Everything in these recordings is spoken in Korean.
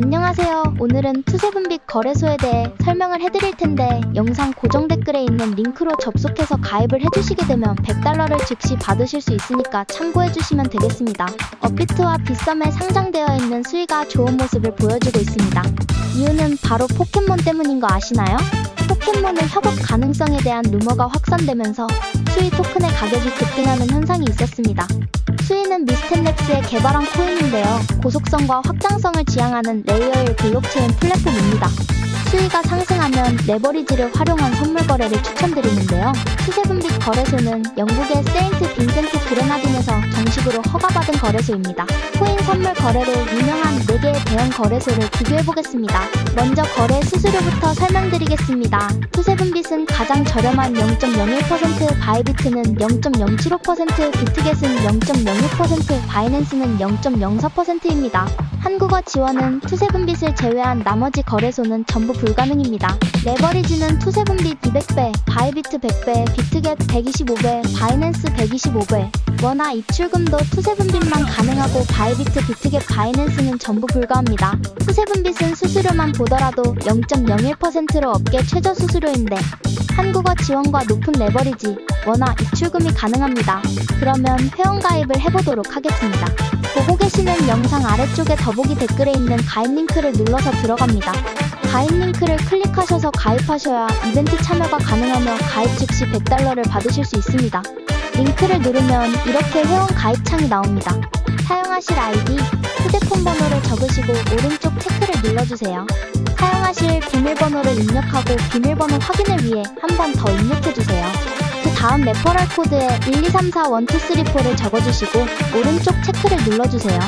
안녕하세요. 오늘은 투세분빛 거래소에 대해 설명을 해드릴 텐데 영상 고정 댓글에 있는 링크로 접속해서 가입을 해주시게 되면 100달러를 즉시 받으실 수 있으니까 참고해주시면 되겠습니다. 업비트와 빗썸에 상장되어 있는 수위가 좋은 모습을 보여주고 있습니다. 이유는 바로 포켓몬 때문인 거 아시나요? 포켓몬의 협업 가능성에 대한 루머가 확산되면서 수위 토큰의 가격이 급등하는 현상이 있었습니다. 수위는 미스텐랩스의 개발한 코인인데요. 고속성과 확장성을 지향하는 레이어의 블록체인 플랫폼입니다. 수위가 상승하면 레버리지를 활용한 선물 거래를 추천드리는데요. 수세분빛 거래소는 영국의 세인트 빈센트 그레나딘에서 정식으로 허가받은 거래소입니다. 코인 선물 거래로 유명한 4개의 대형 거래소를 비교해 보겠습니다. 먼저 거래 수수료부터 설명드리겠습니다. 투세분빛은 가장 저렴한 0.01%, 바이비트는 0.075%, 비트겟은 0.06%, 바이낸스는 0.04%입니다. 한국어 지원은 투세분빛을 제외한 나머지 거래소는 전부 불가능입니다. 레버리지는 투세분빛 200배, 바이비트 100배, 비트겟 125배, 바이낸스 125배, 원화 입출금도 투세분빛만 가능하고 바이비트, 비트겟, 바이낸스는 전부 불가합니다. 투세분빛은 수수료만 보더라도 0.01%로 업계 최저 수수료인데 한국어 지원과 높은 레버리지, 원화 입출금이 가능합니다. 그러면 회원 가입을 해보도록 하겠습니다. 보고 계시는 영상 아래쪽에 더보기 댓글에 있는 가입 링크를 눌러서 들어갑니다. 가입 링크를 클릭하셔서 가입하셔야 이벤트 참여가 가능하며 가입 즉시 100달러를 받으실 수 있습니다. 링크를 누르면 이렇게 회원 가입 창이 나옵니다. 사용하실 아이디, 휴대폰 번호를 적으시고 오른쪽 체크를 눌러주세요. 사용하실 비밀번호를 입력하고 비밀번호 확인을 위해 한 번 더 입력해주세요. 그 다음 레퍼럴 코드에 123412344를 적어주시고 오른쪽 체크를 눌러주세요.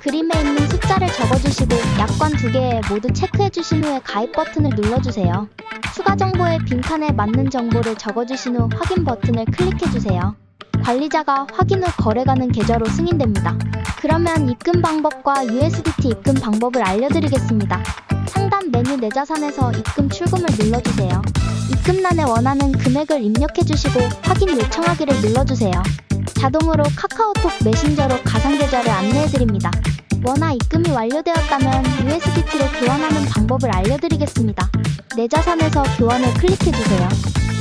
그림에 있는 숫자를 적어주시고 약관 두 개에 모두 체크해주신 후에 가입 버튼을 눌러주세요. 추가 정보의 빈칸에 맞는 정보를 적어주신 후 확인 버튼을 클릭해주세요. 관리자가 확인 후 거래 가능 계좌로 승인됩니다. 그러면 입금 방법과 USDT 입금 방법을 알려드리겠습니다. 상단 메뉴 내 자산에서 입금 출금을 눌러주세요. 입금란에 원하는 금액을 입력해주시고 확인 요청하기를 눌러주세요. 자동으로 카카오톡 메신저로 가상계좌를 안내해드립니다. 원화 입금이 완료되었다면 USDT로 교환하는 방법을 알려드리겠습니다. 내 자산에서 교환을 클릭해주세요.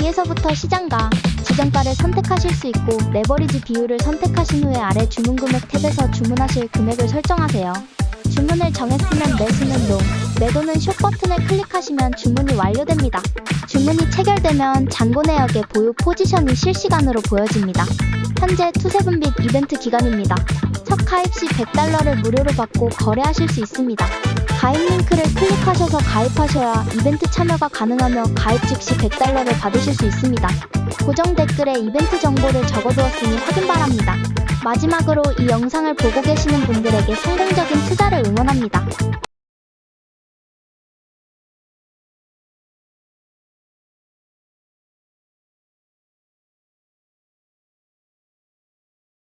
위에서부터 시장가, 지정가를 선택하실 수 있고 레버리지 비율을 선택하신 후에 아래 주문 금액 탭에서 주문하실 금액을 설정하세요. 주문을 정했으면 매수는 노, 매도는 숏 버튼을 클릭하시면 주문이 완료됩니다. 주문이 체결되면 잔고 내역의 보유 포지션이 실시간으로 보여집니다. 현재 투세분빛 이벤트 기간입니다. 첫 가입 시 100달러를 무료로 받고 거래하실 수 있습니다. 가입 링크를 클릭하셔서 가입하셔야 이벤트 참여가 가능하며 가입 즉시 100달러를 받으실 수 있습니다. 고정 댓글에 이벤트 정보를 적어두었으니 확인 바랍니다. 마지막으로 이 영상을 보고 계시는 분들에게 성공적인 투자를 응원합니다.